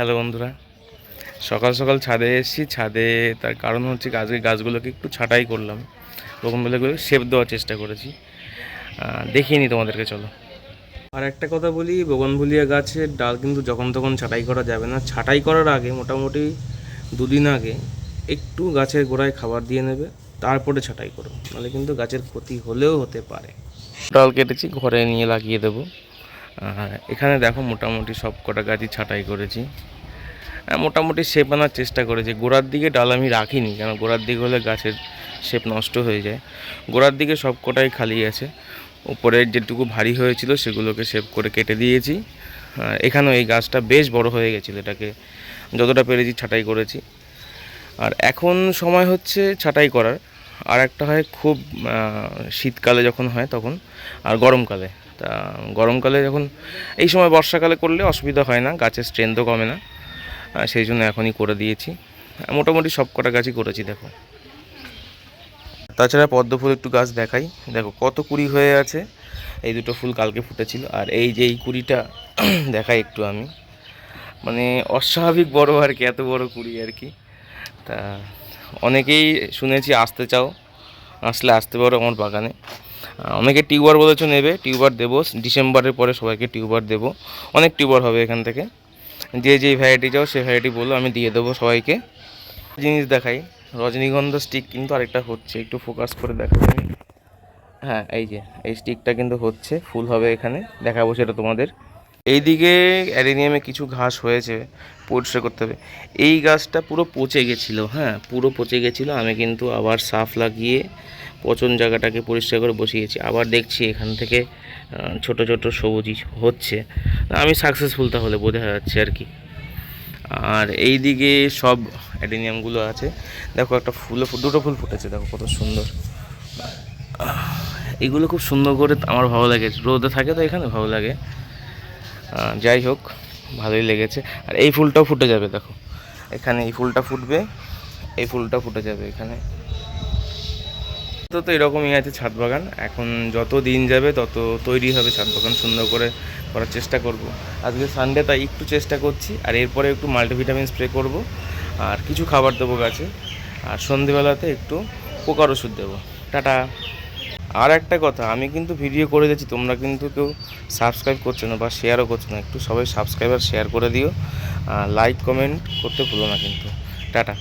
Hello বন্ধুরা। সকাল সকাল ছাদে এসেছি। ছাদে তার কারণ হচ্ছে আজকে গাছগুলোকে একটু ছাঁটাই করলাম। বগনবেলাগুলো শেপ দেওয়ার চেষ্টা করেছি। দেখিয়ে নি তোমাদেরকে চলো। আর একটা কথা বলি বগনভুলিয়া গাছের ডাল কিন্তু যখন তখন ছাঁটাই করা যাবে না। ছাটাই করার আগে মোটামুটি দুদিন আগে একটু গাছের গোড়ায় খাবার দিয়ে নেবে তারপরে ছাটাই করো। নাহলে কিন্তু গাছের ক্ষতি হলেও হতে পারে। ডাল কেটেছি ঘরে নিয়ে লাগিয়ে দেবো। এখানে দেখো মোটামুটি সব কটা গাছই ছাঁটাই করেছি। হ্যাঁ, মোটামুটি শেপ আনার চেষ্টা করেছি। গোড়ার দিকে ডাল আমি রাখিনি কেন গোড়ার দিকে হলে গাছের শেপ নষ্ট হয়ে যায়। গোড়ার দিকে সব কটাই খালি আছে। উপরের যেটুকু ভারী হয়েছিল সেগুলোকে শেপ করে কেটে দিয়েছি। আর এখানেও এই গাছটা বেশ বড় হয়ে গেছিল এটাকে যতটা পেরেছি ছাঁটাই করেছি। আর এখন সময় হচ্ছে ছাঁটাই করার। আর একটা হয় খুব শীতকালে যখন হয় তখন আর গরমকালে। তা গরমকালে যখন এই সময় বর্ষাকালে করলে অসুবিধা হয় না, গাছের স্ট্রেংথও কমে না। সেই জন্য এখনই করে দিয়েছি। মোটামুটি সব কটা গাছই করেছি, দেখো। তাছাড়া পদ্ম ফুল একটু গাছ দেখাই। দেখো কত কুড়ি হয়ে আছে। এই দুটো ফুল কালকে ফুটেছিল। আর এই যে এই কুড়িটা দেখাই একটু আমি। মানে অস্বাভাবিক বড় আর কি, এত বড় কুড়ি আর কি। তা অনেকেই শুনেছি, আসতে চাও, আসলে আসতে পারো আমার বাগানে। অনেকে টিউবার বলেছ নেবে, টিউবার দেবো। ডিসেম্বরের পরে সবাইকে টিউবার দেবো। অনেক টিউবার হবে এখান থেকে। যে যেই ভ্যারাইটি চাও সেই ভ্যারাইটি বলো, আমি দিয়ে দেবো সবাইকে। জিনিস দেখাই। রজনীগন্ধা স্টিক কিন্তু আরেকটা হচ্ছে, একটু ফোকাস করে দেখাবো আমি হ্যাঁ এই যে, এই স্টিকটা কিন্তু হচ্ছে ফুল হবে এখানে। দেখাবো সেটা তোমাদের। এইদিকে অ্যারেনিয়ামে কিছু ঘাস হয়েছে, পরিষ্কার করতে হবে। এই গাছটা পুরো পচে গেছিল হ্যাঁ পুরো পচে গেছিল। আমি কিন্তু আবার সাফ লাগিয়ে পচন জায়গাটাকে পরিষ্কার করে বসিয়েছি। আবার দেখছি এখান থেকে ছোট ছোট সবুজই হচ্ছে। আমি সাকসেসফুল তাহলে, বোঝা যাচ্ছে আর কি। আর এই দিকে সব অ্যাডেনিয়ামগুলো আছে। দেখো একটা ফুলে দুটো ফুল ফুটেছে, দেখো কত সুন্দর। এগুলো খুব সুন্দর করে আমার ভালো লাগে। রোদে থাকে তো এখানে, ভালো লাগে। যাই হোক, ভালোই লেগেছে। আর এই ফুলটাও ফুটে যাবে, দেখো। এখানে এই ফুলটা ফুটবে, এই ফুলটা ফুটে যাবে এখানে। তো তো এরকমই আছে ছাদ বাগান। এখন যত দিন যাবে তত তৈরি হবে ছাদ বাগান, সুন্দর করে করার চেষ্টা করব। আজকে সানডে তাই একটু চেষ্টা করছি, আর এরপরে একটু মাল্টিভিটামিন স্প্রে করব, আর কিছু খাবার দেবো গাছে, আর সন্ধেবেলাতে একটু পোকার ওষুধ দেবো। টাটা। আর একটা কথা, আমি কিন্তু ভিডিও করে দিচ্ছি তোমরা কিন্তু কেউ সাবস্ক্রাইব করছ না বা শেয়ারও করছ না, একটু সবাই সাবস্ক্রাইব আর শেয়ার করে দিও। লাইক কমেন্ট করতে ভুলো না কিন্তু। টাটা।